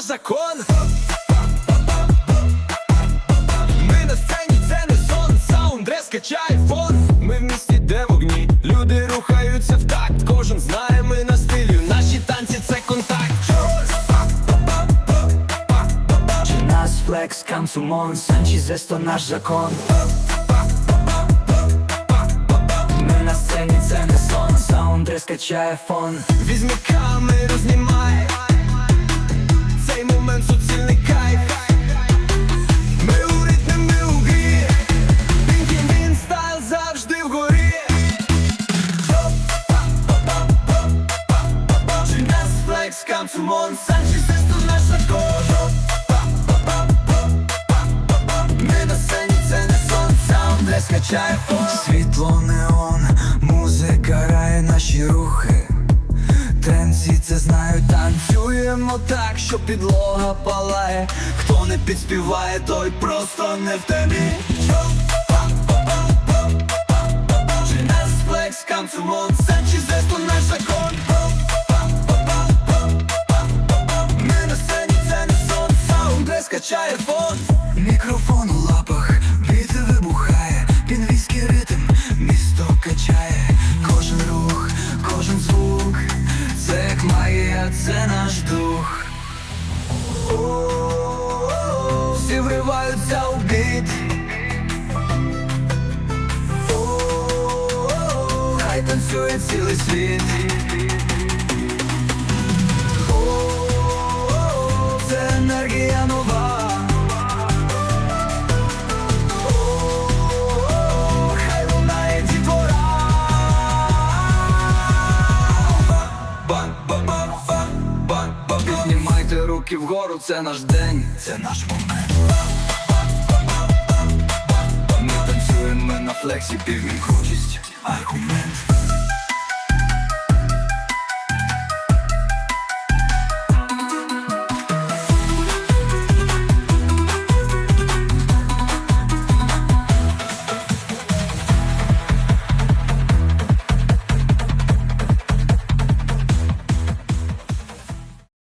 закон. Ми на сцені, це не сон, саунд розкачає фон. Ми в місті, де вогні, люди рухаються в такт. Кожен знає, ми на стилю. Наші танці це контакт. Чи нас флекс, камсумон, Санчі зесто наш закон Ми на сцені, це не сон, саунд розкачає фон Візьми камеру, знімай флекс, камсумон, санчі сесто наша кожа Ми на сцені, це не сон, саунд розкачає фон. Світло неон, музика грає наші рухи. Тренці це знають, танцюємо так, що підлога палає. Хто не підспіває, той просто не в темі саунд фон. Мікрофон у лапах, біти вибухає, пінвійський ритм, місто качає, кожен рух, кожен звук, це як магія, це наш дух. Всі вриваються у біт Хай танцює цілий світ руки вгору, це наш день, це наш момент. Ми танцюємо на флексі, півмій крутість, аргумент.